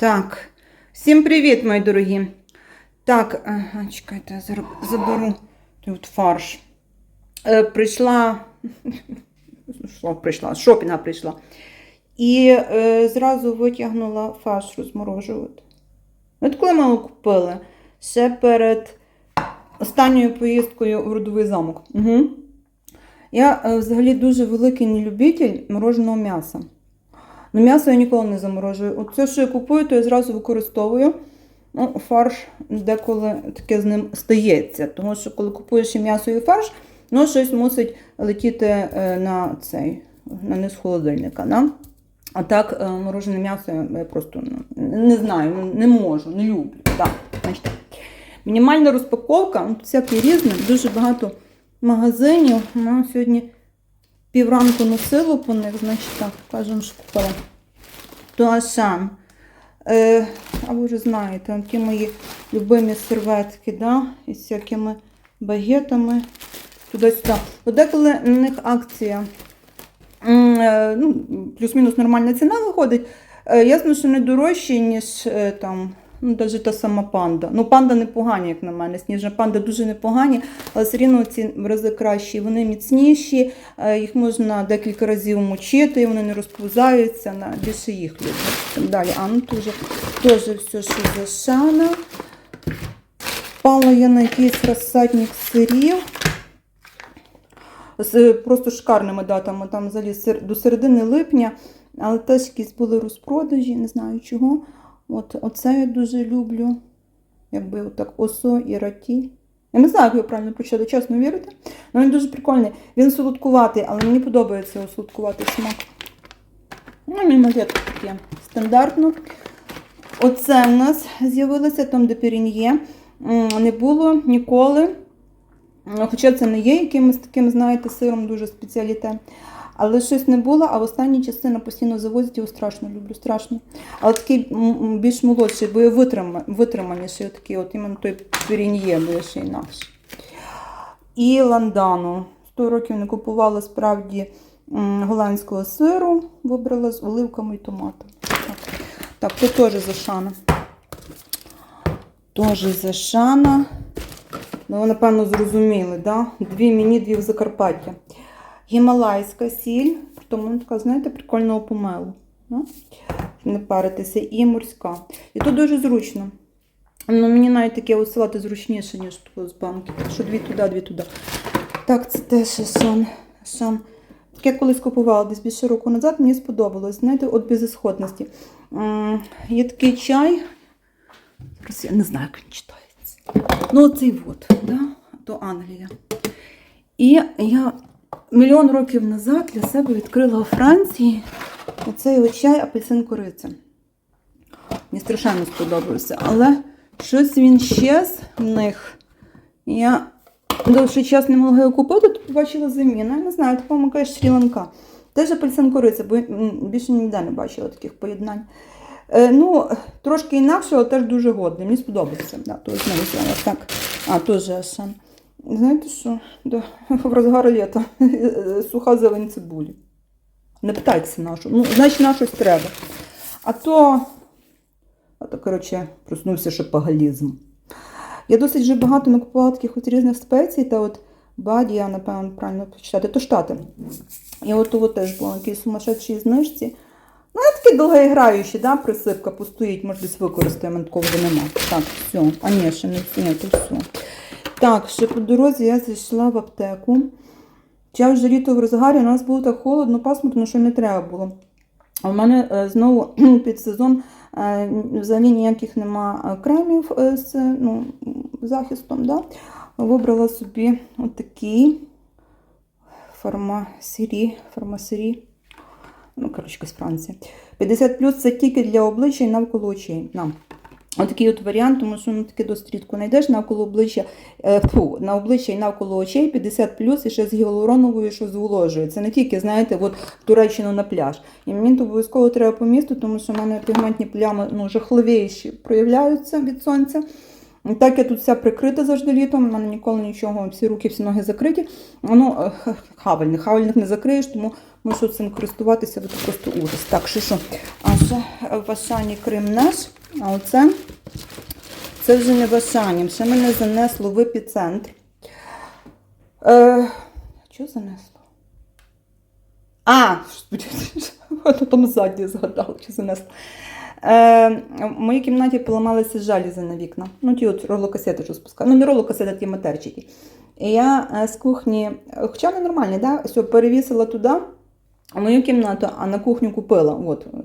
Так, всім привіт, мої дорогі. Так, ага, чекайте, заберу тут фарш. Е, прийшла, що прийшла, з шопінга прийшла. І е, зразу витягнула фарш розморожувати. От коли ми його купили? Ще перед останньою поїздкою в Родовий замок. Угу. Я е, взагалі дуже великий нелюбитель мороженого м'яса. Ну, м'ясо я ніколи не заморожую. От це, що я купую, то я зразу використовую. Ну, фарш деколи таке з ним стається. Тому що коли купуєш і м'ясо і фарш, ну щось мусить летіти е, на цей, на низ холодильника. Да? А так, е, морожене м'ясо я просто ну, не знаю, не можу, не люблю. Значить. Мінімальна розпаковка, ну, всяке різне, дуже багато магазинів. Ну, сьогодні півранку носило по них, значить так, кажемо, що купила. Туашан. Е, а ви вже знаєте, ті мої любимі серветки, да? із всякими багетами. Туди-сюди. Бо Деколи на них акція е, ну, плюс-мінус нормальна ціна виходить. Е, ясно, що не дорожче, ніж е, там, ну, навіть та сама панда. Ну, панда непогані, як на мене. Сніжна панда дуже непогані, але все рівно ці рази кращі. Вони міцніші, е, їх можна декілька разів мочити, вони не розповзаються, на більше їх люблю. Так далі. А ну вже теж все, що зашана. Впала я на якийсь розсадник сирів. З просто шикарними датами, там взагалі до середини липня, але теж якісь були розпродажі, не знаю чого. От, оце я дуже люблю. Якби отак осо і раті. Я не знаю, як його правильно почати, чесно вірите. Але він дуже прикольний. Він солодкуватий, але мені подобається солодкуватий смак. Ну, мімолетка таке стандартно. Оце в нас з'явилося там, де перін'є. М, Не було ніколи. Хоча це не є якимось таким, знаєте, сиром дуже спеціаліте. Але щось не було, а в останні часи на постійно завозять його страшно люблю, страшно. Але такий більш молодший, бо я витриманіший, такий, от іменно той перін'є, бо я ще інакше. І ландану. 100 років не купувала справді голландського сиру, вибрала з оливками і томатами. Так, так то теж зашана. Теж зашана. Ну, ви, напевно, зрозуміли, да? Дві мені, дві в Закарпаття. Гімалайська сіль, тому така, знаєте, прикольного помелу. Да? Щоб Не паритися, і морська. І то дуже зручно. Ну, мені навіть таке от зручніше, ніж з банки. Що дві туди, дві туди. Так, це теж сан. Таке я колись купувала десь більше року назад, мені сподобалось. Знаєте, от безісходності. Є такий чай. Зараз я не знаю, як він читається. Ну, оцей от, да? то Англія. І я мільйон років назад для себе відкрила у Франції оцей чай апельсин кориця. Мені страшенно сподобався, але щось він щез в них. Я довший час не могла його купити, то побачила заміну. Я не знаю, це, по-моєму, Шрі-Ланка. Теж апельсин кориця, бо більше ніде не бачила таких поєднань. Е, ну, трошки інакше, але теж дуже годний. Мені сподобався. Да, то знову. Так. А, теж Ашан. Знаєте що? Да. В розгар літа. Суха зелень цибулі. Не питайтеся нашу. Ну, значить, на щось треба. А то, а то, коротше, проснувся шопоголізм. Я досить вже багато накупувала таких от різних спецій, та от Бадія, напевно, правильно почитати, то штати. І от того теж було на якійсь сумасшедшій знижці. Ну, такі довгоіграючі, да, присипка постоїть, може десь використаємо, такого нема. Так, все. А ні, ще не все, то все. Так, ще по дорозі я зайшла в аптеку. Чи вже літо в розгарі, у нас було так холодно, пасмурно, що не треба було. В мене е, знову під сезон е, взагалі ніяких нема е, кремів з ну, захистом. Да? Вибрала собі отакий фармасірі, фармасірі. Ну, коротше, з Франції. 50 плюс це тільки для обличчя і навколо очей. На. Отакий от варіант, тому що ну, таке досить рідко знайдеш навколо обличчя, е, фу, на обличчя і навколо очей 50 плюс і ще з гіалуроновою, що зволожує. Це не тільки, знаєте, от в Туреччину на пляж. І мені обов'язково треба по місту, тому що в мене пігментні плями ну, жахливіші проявляються від сонця. Так, я тут вся прикрита завжди літом, в мене ніколи нічого, всі руки, всі ноги закриті. Ну, е, хавальник, хавальник не закриєш, тому можу цим користуватися, це просто ужас. Так, що що? А ще е, в Ашані Крим наш, а оце це вже не в Ще мене занесло в епіцентр. Е, що занесло? А, там ззаді згадала, що занесло. Е, в моїй кімнаті поламалися жалюзі на вікна. Ну, ті от ролокасети, що спускаю. Ну, не ролокасети, а ті матерчики. І я е, з кухні, хоча не нормальні, да? все, перевісила туди, в мою кімнату, а на кухню купила. От, е,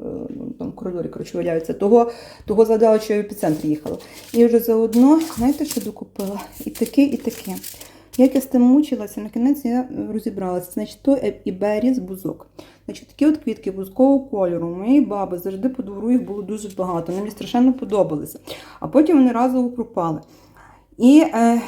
там в коридорі, коротше, валяються. Того, того згадала, що я в епіцентр їхала. І вже заодно, знаєте, що докупила? І таке, і таке. Як я з тим мучилася, на кінець я розібралася. Значить, то іберіс бузок. Значить, такі от квітки бузкового кольору. У моєї баби завжди по двору їх було дуже багато. Вони мені страшенно подобалися. А потім вони разово пропали. І, е,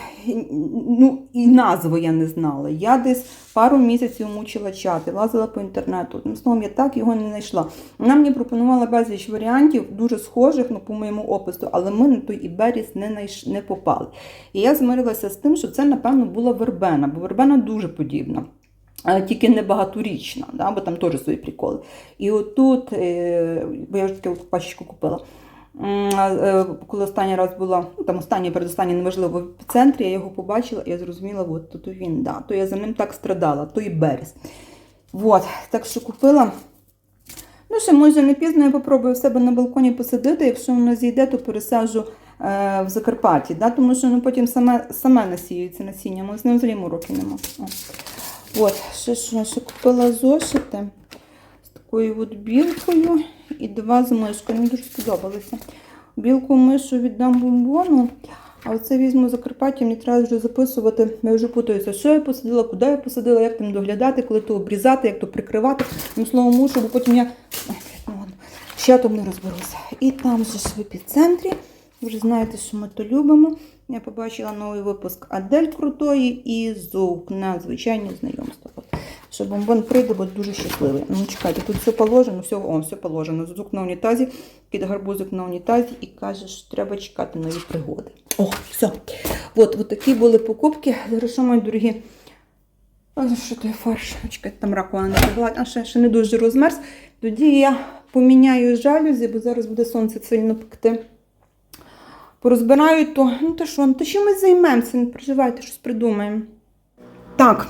ну, і назву я не знала. Я десь пару місяців мучила чати, лазила по інтернету. Одним словом, я так його не знайшла. Вона мені пропонувала безліч варіантів, дуже схожих ну, по моєму опису, але ми на той Іберіс не, найш... не попали. І я змирилася з тим, що це, напевно, була вербена, бо вербена дуже подібна. е, Тільки не багаторічна, да, бо там теж свої приколи. І отут, е, бо я вже таку пачечку купила. Е, Коли останній раз була, ну там останній, передостанній, неважливо, в епіцентрі, я його побачила, і я зрозуміла, от тут він, да, то я за ним так страдала, то і берез. От, так що купила. Ну, ще може не пізно, я попробую в себе на балконі посадити. Якщо воно зійде, то пересаджу е, в Закарпатті. Да? Тому що ну, потім саме, саме насіюється насіння, з ним взагалі мороки нема. От, ще що, ще купила зошити з такою от білкою і два з мишкою. Мені дуже сподобалося. Білку мишу віддам бомбону, а оце візьму Закарпаття, мені треба вже записувати. Я вже путаюся, що я посадила, куди я посадила, як там доглядати, коли то обрізати, як то прикривати. Ну, слово мушу, бо потім я ну, ще там не розберуся. І там же ж в епіцентрі. Ви вже знаєте, що ми то любимо. Я побачила новий випуск Адель Крутої і Зоук на звичайні знайомства. Що бомбон прийде, бо дуже щасливий. Ну, чекайте, тут все положено, все, о, все положено. Зузук на унітазі, кид гарбузик на унітазі і каже, що треба чекати нові пригоди. О, все. От, от такі були покупки. Що, мої дорогі. А за що той фарш? Чекайте, там раковина не пригла, а ще, ще не дуже розмерз. Тоді я поміняю жалюзі, бо зараз буде сонце сильно пекти. Порозбираю то. Ну то що, ну то що ми займемося? Не переживайте, щось придумаємо. Так,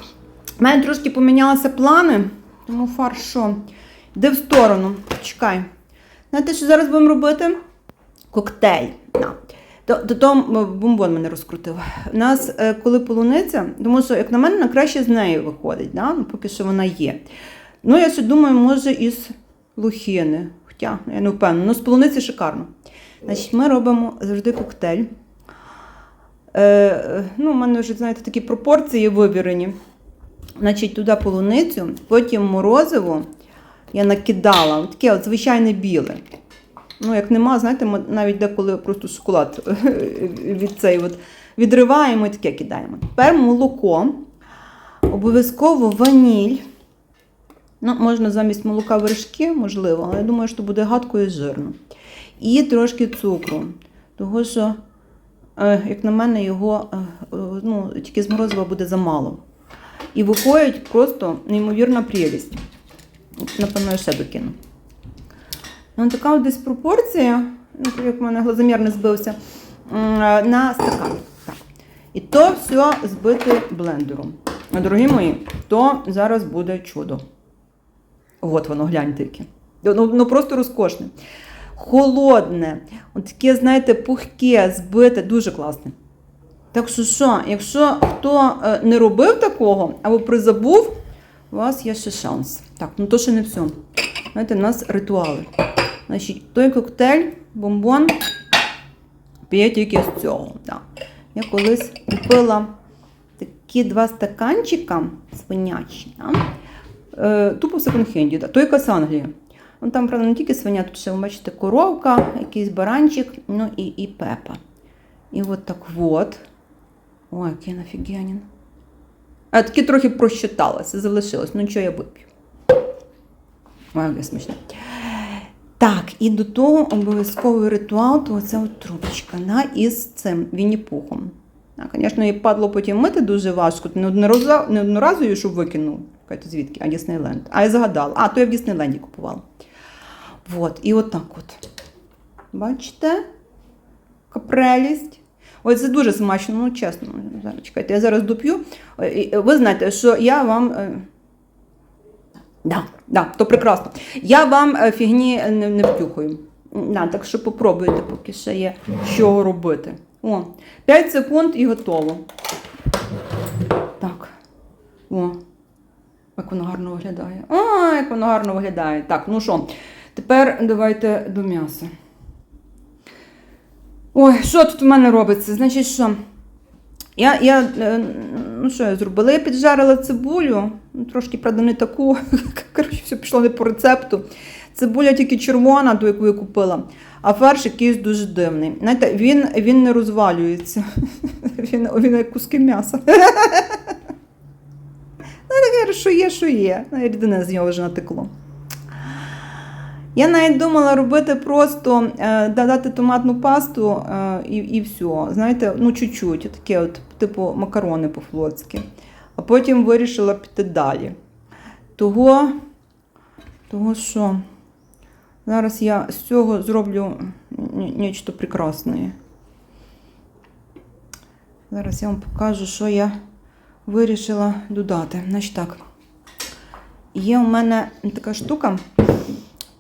в мене трошки помінялися плани, тому фарш що? Йди в сторону. Чекай. Знаєте, що зараз будемо робити? Коктейль. То, то, то бомбон мене розкрутив. У нас, е, коли полуниця, тому що, як на мене, на краще з нею виходить, да? ну, поки що вона є. Ну, я ще думаю, може, із лухини. Хоча, я не впевнена, ну з полуниці шикарно. Значить, ми робимо завжди коктейль. Е, е, ну, у мене вже, знаєте, такі пропорції вивірені. Значить, туди полуницю, потім морозиво я накидала, таке от звичайне біле. Ну, як нема, знаєте, ми навіть деколи просто шоколад від цей от відриваємо і таке кидаємо. Тепер молоко, обов'язково ваніль. Ну, можна замість молока вершки, можливо, але я думаю, що буде гадко і жирно. І трошки цукру. Того що, е, як на мене, його е, е, ну, тільки з морозива буде замало. І виходить просто неймовірна прелість. Напевно, я ще докину. Ну, така от десь пропорція, ну, як в мене глазомір не збився, на стакан. Так. І то все збити блендером. А, Дорогі мої, то зараз буде чудо. От воно, гляньте яке. Ну, ну просто розкошне. Холодне, от таке, знаєте, пухке, збите, дуже класне. Так що, що, якщо хто е, не робив такого або призабув, у вас є ще шанс. Так, ну то ще не все. Знаєте, у нас ритуали. Значить, той коктейль, бомбон п'є тільки з цього. Так. Я колись купила такі два стаканчика свинячі. Да? Е, тупо в секонд-хенді. Да? Той з Англії. Ну, там, правда, не тільки свиня, тут ще, ви бачите, коровка, якийсь баранчик, ну і, і пепа. І от так от. Ой, який нафігенін. А таки трохи просчиталася, залишилось. Ну, нічого я вип'ю. Ой, як смішно. Так, і до того обов'язковий ритуал, то оця от трубочка да, із цим вінні-пухом. А, звісно, її падло потім мити дуже важко. Не одноразово, не одноразово її, щоб викинув. Кажете, звідки? А Діснейленд. А я загадала. А, то я в Діснейленді купувала. Вот, і отак от. Бачите? Капрелість. Ой, це дуже смачно, ну чесно. Зараз чекайте, я зараз доп'ю. Е, Ви знаєте, що я вам. е, Да, да, то прекрасно. Я вам е, фігні не, не втюхаю. Да, так що попробуйте, поки ще є що робити. О, 5 секунд і готово. Так. О, як воно гарно виглядає. А, як воно гарно виглядає. Так, ну що, тепер давайте до м'яса. Ой, що тут у мене робиться? Значить, що? Я, я е, ну що я зробила? Я піджарила цибулю, ну, трошки, правда, не таку. Коротше, все пішло не по рецепту. Цибуля тільки червона, ту, яку я купила, а фарш якийсь дуже дивний. Знаєте, він, він не розвалюється. Він, він як куски м'яса. Ну, таке, що є, що є. Ну, Рідина з нього вже натекло. Я навіть думала робити просто е, додати томатну пасту е, і, і все. Знаєте, ну чуть-чуть, таке от, типу макарони по-флотськи. А потім вирішила піти далі. Того, того що зараз я з цього зроблю нічто прекрасне. Зараз я вам покажу, що я вирішила додати. Значить так. Є у мене така штука.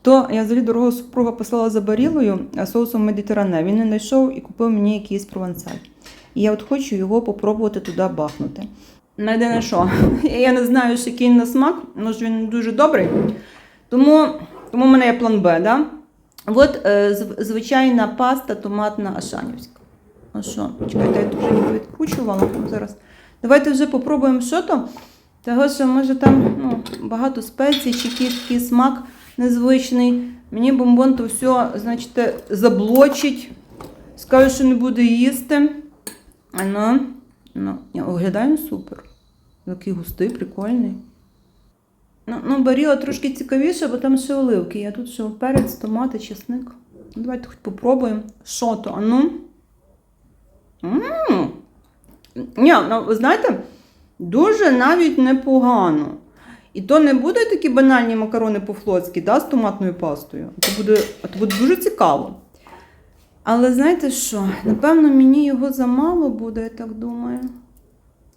То я взагалі дорогого супруга послала за барілою соусом медитеране. Він не знайшов і купив мені якийсь провансаль. І я от хочу його попробувати туди бахнути. Найде на що. Я не знаю, що який на смак, може він дуже добрий. Тому, тому в мене є план Б. Да? От е, звичайна паста томатна ашанівська. А що? Чекайте, я тут вже відкручувала. Зараз. Давайте вже попробуємо, що то. Того, що може там ну, багато спецій, чи такий смак незвичний. Мені бомбон то все, значить, заблочить. Скаже, що не буде їсти. Ну, ну, ні, виглядає супер. Такий густий, прикольний. Ну, ну баріла трошки цікавіше, бо там ще оливки. Я тут ще перець, томати, чесник. Ну, Давайте хоч попробуємо. Що то? А ну. Ні, ну ви знаєте, дуже навіть непогано. І то не буде такі банальні макарони по-флотськи, да, з томатною пастою. То буде, то буде дуже цікаво. Але знаєте що? Напевно, мені його замало буде, я так думаю.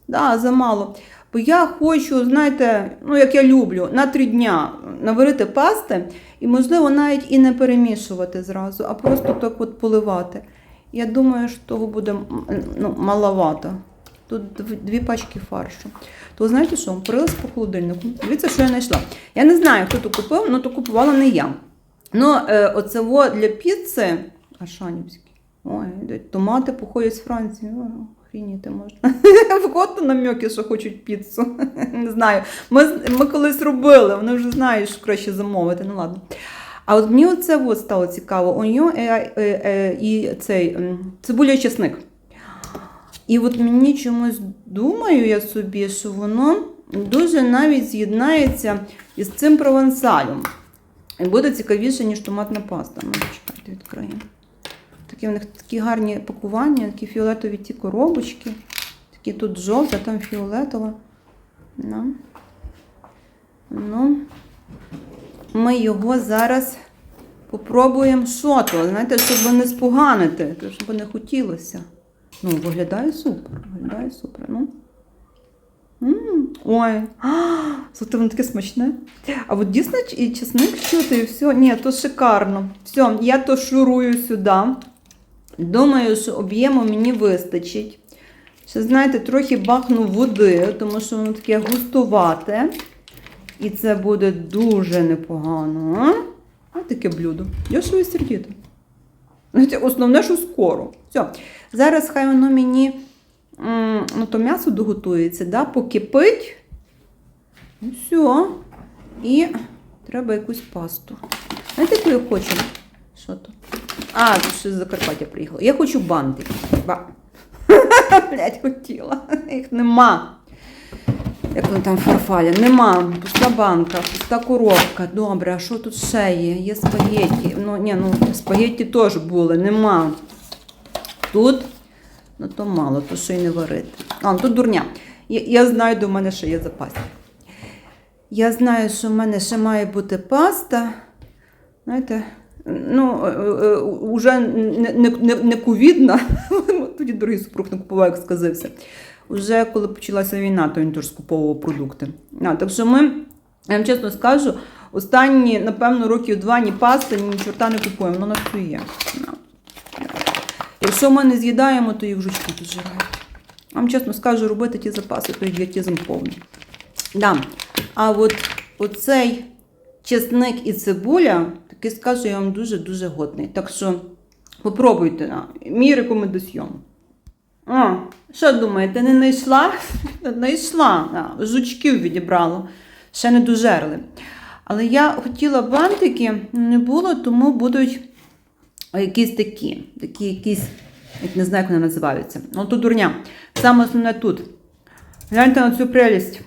Да, замало. Бо я хочу, знаєте, ну як я люблю, на три дня наварити пасти і, можливо, навіть і не перемішувати зразу, а просто так от поливати. Я думаю, що того буде ну, маловато. Тут дві пачки фаршу. То знаєте що, порилась по холодильнику. Дивіться, що я знайшла. Я не знаю, хто то купив, але то купувала не я. Ну, е, оце для піци. Ашанівські. Ой, томати походять з Франції. Охрініти можна. В кого то що хочуть піцу. Не знаю. Ми, ми колись робили, вони вже знають, що краще замовити. Ну ладно. А от мені оце от стало цікаво. Оньо е, е, і цей цибуля і чесник. І от мені чомусь думаю я собі, що воно дуже навіть з'єднається із цим провансалем. І буде цікавіше, ніж томатна паста. Ну, чекайте, відкриємо. Такі в них такі гарні пакування, такі фіолетові ті коробочки. Такі тут жовта, там фіолетова. Ну. Ну. Ми його зараз попробуємо що то, знаєте, щоб не споганити, щоб не хотілося. Ну, виглядає супер. Виглядає супер. Ну. М, Ой, слухайте, воно таке смачне. А от дійсно і чесник чути, і все. Ні, то шикарно. Все, я то шурую сюди. Думаю, що об'єму мені вистачить. Ще, знаєте, трохи бахну води, тому що воно таке густувате. І це буде дуже непогано. А? Таке блюдо. Дешево і сердито. Знаєте, Основне, що скоро. Все. Зараз хай воно мені ну, то м'ясо доготується, да? покипить. Ну, все. І треба якусь пасту. Знаєте, яку я хочу? Що то? А, тут ще з Закарпаття приїхала. Я хочу банти. Ба. Блять, хотіла. Їх нема. Як воно там фарфаля? Нема. Пуста банка, пуста коробка. Добре, а що тут ще є? Є спагетті. Ну, ні, ну спагетті теж були, нема. Тут, ну то мало, то що й не варити. А, ну, тут дурня. Я, я знаю, до мене ще є запас. Я знаю, що в мене ще має бути паста. Знаєте, ну, е, е, не, не, не, не ковідна. Тоді дорогий супруг не купував, як сказився. Уже коли почалася війна, то він теж скуповував продукти. А, так що ми, я вам чесно скажу, останні, напевно, років два ні пасти, ні чорта не купуємо. Воно нас тут є. На. Якщо ми не з'їдаємо, то їх жучки тут жирають. Вам чесно скажу, робити ті запаси, то ідіотизм повний. Да. А от оцей чесник і цибуля, таки скажу, я вам дуже-дуже годний. Так що попробуйте. Мій рекомендаціон. А, що думаєте, не знайшла? Знайшла. Да. Жучків відібрало. Ще не дожерли. Але я хотіла бантики, не було, тому будуть якісь такі, такі якісь, як не знаю, як вони називаються. Ну, тут дурня. Саме основне тут. Гляньте на цю прелість.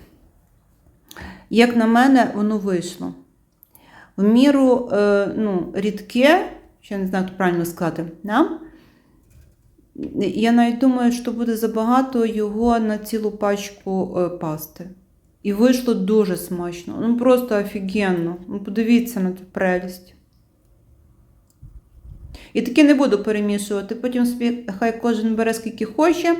Як на мене, воно вийшло. В міру е, ну, рідке, ще не знаю, як правильно сказати, да? Я навіть думаю, що буде забагато його на цілу пачку е, пасти. І вийшло дуже смачно. Ну просто офігенно. Ну, подивіться на цю прелість. І таки не буду перемішувати. Потім собі хай кожен бере скільки хоче.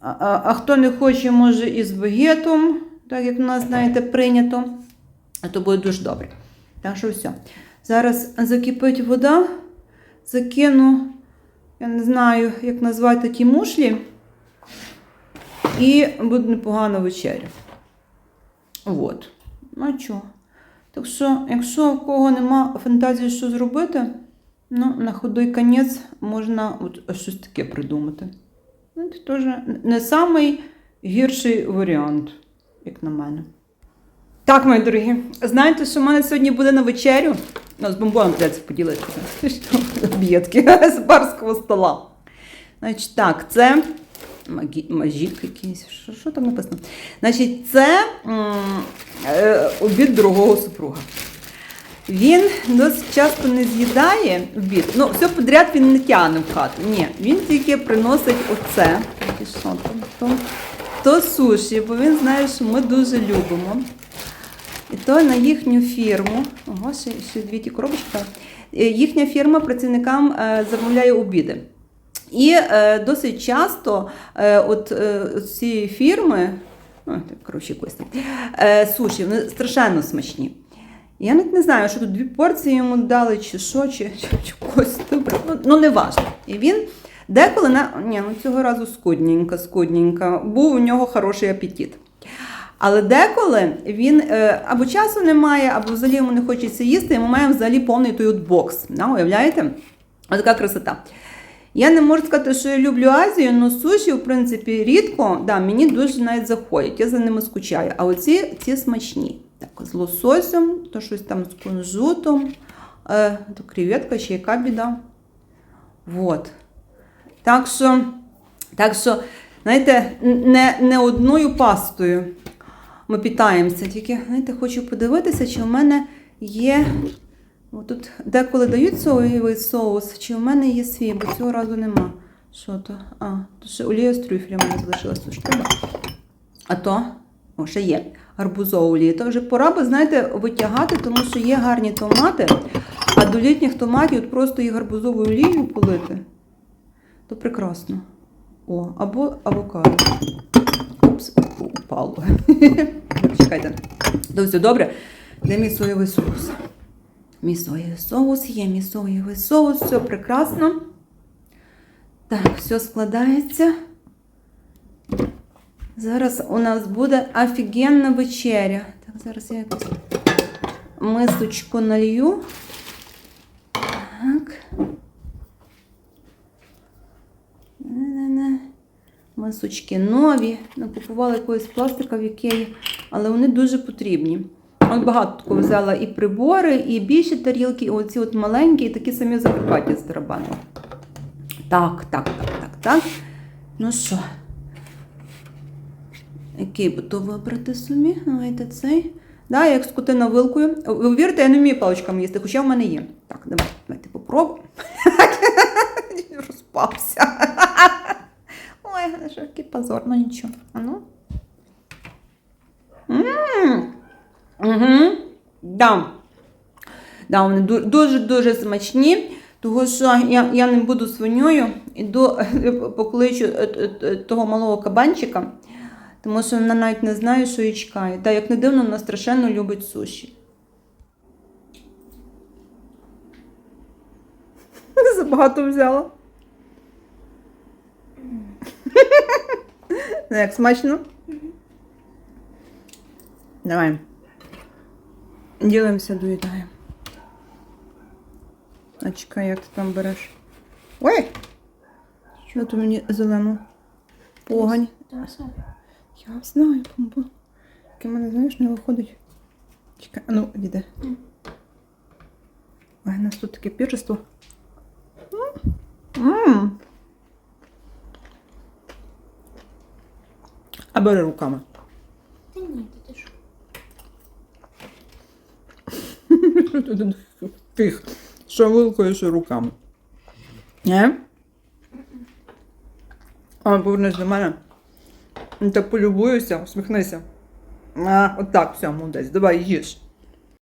А, а, а хто не хоче, може і з багетом, так як у нас, знаєте, прийнято. А то буде дуже добре. Так що все. Зараз закипить вода, закину, я не знаю, як назвати ті мушлі. І буде непогана вечеря. От. Ну а чого? Так що, якщо у кого нема фантазії, що зробити, ну, на худой конець можна от щось таке придумати. Ну, Це теж не самий гірший варіант, як на мене. Так, мої дорогі, знаєте, що в мене сьогодні буде на вечерю? Ну, з бомбоном придеться поділитися. Об'єдки з барського стола. Значить, так, це мажік якийсь. Що, що там написано? Значить, це е, обід дорогого супруга. Він досить часто не з'їдає обід. Ну, все подряд він не тягне в хату. Ні, він тільки приносить оце. То суші, бо він знає, що ми дуже любимо. То на їхню фірму, ого, ще, ще дві ті коробочки. Е, Їхня фірма працівникам е, замовляє обіди. І е, досить часто от, от цієї фірми, ну, коротше, суші, вони страшенно смачні. Я навіть не знаю, що тут дві порції йому дали, чи що, чи, чи, чи когось. Добре. Ну, ну не важливо. І він деколи на. Ні, ну цього разу скудненько, скудненько. Був у нього хороший апетит. Але деколи він е, або часу немає, або взагалі йому не хочеться їсти, і ми маємо взагалі повний той от бокс. Да, уявляєте? Ось така красота. Я не можу сказати, що я люблю Азію, але суші, в принципі, рідко, да, мені дуже навіть заходять, я за ними скучаю. А оці ці смачні. Так, з лососем, то щось там з кунжутом, е, то креветка, ще яка біда. Вот. Так що, так що, знаєте, не, не одною пастою ми питаємося. Тільки, знаєте, хочу подивитися, чи в мене є. Тут деколи дають соєвий соус, чи в мене є свій, бо цього разу нема. Що то? А, то ще олія з трюфеля в мене залишилась, то треба. А то, о, ще є гарбузова олія. То вже пора би, знаєте, витягати, тому що є гарні томати, а до літніх томатів от просто їх гарбузовою олією полити. То прекрасно. О, або авокадо. Упс, упало. Чекайте. То все добре. Де мій соєвий соус? Мій соєвий соус, є мій соєвий соус, все прекрасно. Так, все складається. Зараз у нас буде офігенна вечеря. Так, зараз я якось мисочку налью. Так. Мисочки нові. Ми купували якоїсь пластика в Ікеї, але вони дуже потрібні. От багато взяла і прибори, і більші тарілки, і оці от маленькі, і такі самі закарпаття з тарабаном. Так, так, так, так, так. Ну що? Який то вибрати собі? Давайте цей. Да, я як скотина вилкою. Ви вірите, я не вмію паличками їсти, хоча в мене є. Так, давай, давайте попробуємо. Розпався. Ой, який позор, ну нічого. А ну. Угу. Да. Да, вони дуже-дуже смачні, тому що я, я не буду свиньою, іду покличу е, е, е, того малого кабанчика, тому що вона навіть не знає, що її чекає. Та як не дивно, вона страшенно любить суші. Забагато взяла. Ну, Як смачно? Давай. Ділимося, доїдаємо. А чекай, як ти там береш? Ой! Що ти мені зелену? Погань. Я знаю, бо в мене, знаєш, не виходить. Чекай, а ну, іди. Ой, у нас тут таке піржество. М. А бери руками. Та ні, ти що? Тих, що вилкою, що руками. Не? А повернись до мене. Ну, Так полюбуюся, усміхнися. А, отак, все, молодець. Давай їж.